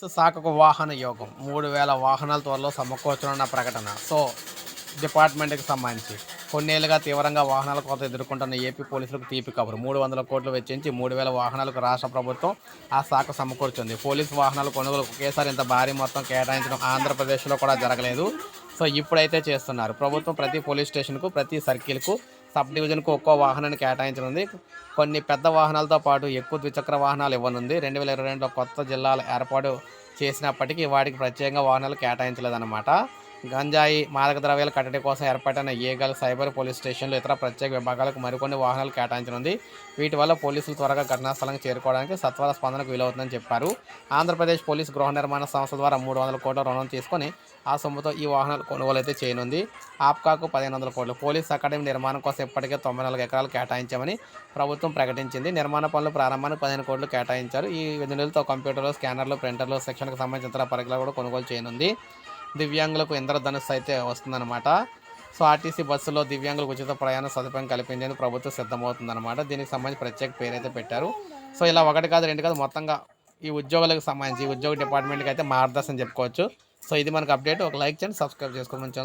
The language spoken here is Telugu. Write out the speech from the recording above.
సో శాఖకు వాహన యోగం. మూడు వేల వాహనాల త్వరలో సమకూర్చనున్న ప్రకటన. సో డిపార్ట్మెంట్కి సంబంధించి. కొన్నేళ్ళుగా తీవ్రంగా వాహనాల కొరత ఎదుర్కొంటున్న ఏపీ పోలీసులకు తీపి కబురు. మూడు వందల కోట్లు వెచ్చించి మూడు వేల వాహనాలకు రాష్ట్ర ప్రభుత్వం ఆ శాఖ సమకూర్చుంది. పోలీసు వాహనాల కొనుగోలుకు ఒకేసారి ఇంత భారీ మొత్తం కేటాయించడం ఆంధ్రప్రదేశ్లో కూడా జరగలేదు. సో ఇప్పుడైతే చేస్తున్నారు. ప్రభుత్వం ప్రతి పోలీస్ స్టేషన్కు ప్రతి సర్కిల్కు సబ్ డివిజన్కు ఒక్కో వాహనాన్ని కేటాయించనుంది. కొన్ని పెద్ద వాహనాలతో పాటు ఎక్కువ ద్విచక్ర వాహనాలు ఇవ్వనుంది. రెండు వేల ఇరవై రెండులో కొత్త జిల్లాల ఏర్పాటు చేసినప్పటికీ వాటికి ప్రత్యేకంగా వాహనాలు కేటాయించలేదన్నమాట. గంజాయి మాదక ద్రవ్యాల కట్టడి కోసం ఏర్పాటైన ఏగల్ సైబర్ పోలీస్ స్టేషన్లు ఇతర ప్రత్యేక విభాగాలకు మరికొన్ని వాహనాలు కేటాయించనుంది. వీటి వల్ల పోలీసులు త్వరగా ఘటనా స్థలానికి చేరుకోవడానికి సత్వర స్పందనకు వీలవుతుందని చెప్పారు. ఆంధ్రప్రదేశ్ పోలీస్ గృహ నిర్మాణ సంస్థ ద్వారా మూడు వందల కోట్ల రుణం తీసుకొని ఆ సొమ్ముతో ఈ వాహనాలు కొనుగోలు అయితే చేయనుంది. ఆప్కాకు పదిహేను వందల కోట్లు. పోలీస్ అకాడమీ నిర్మాణం కోసం ఇప్పటికే తొంభై నాలుగు ఎకరాలు కేటాయించామని ప్రభుత్వం ప్రకటించింది. నిర్మాణ పనులు ప్రారంభానికి పదిహేను కోట్లు కేటాయించారు. ఈ నిధులతో కంప్యూటర్లు స్కానర్లు ప్రింటర్లు శిక్షణకు సంబంధించిన ఇతర పరికరాలు కూడా కొనుగోలు చేయనుంది. దివ్యాంగులకు ఇంద్రధనుస్సు అయితే వస్తుందన్నమాట. సో ఆర్టీసీ బస్సులో దివ్యాంగులకు ఉచిత ప్రయాణ సదుపాయం కల్పించేందుకు ప్రభుత్వం సిద్ధమవుతుందన్నమాట. దీనికి సంబంధించి ప్రత్యేక పేరు అయితే పెట్టారు. సో ఇలా ఒకటి కాదు రెండు కాదు మొత్తంగా ఈ ఉద్యోగులకు సంబంధించి ఈ ఉద్యోగ డిపార్ట్మెంట్కి అయితే మార్గదర్శనం చెప్పుకోవచ్చు. సో ఇది మనకు అప్డేట్. ఒక లైక్ చేయండి సబ్స్క్రైబ్ చేసుకోమని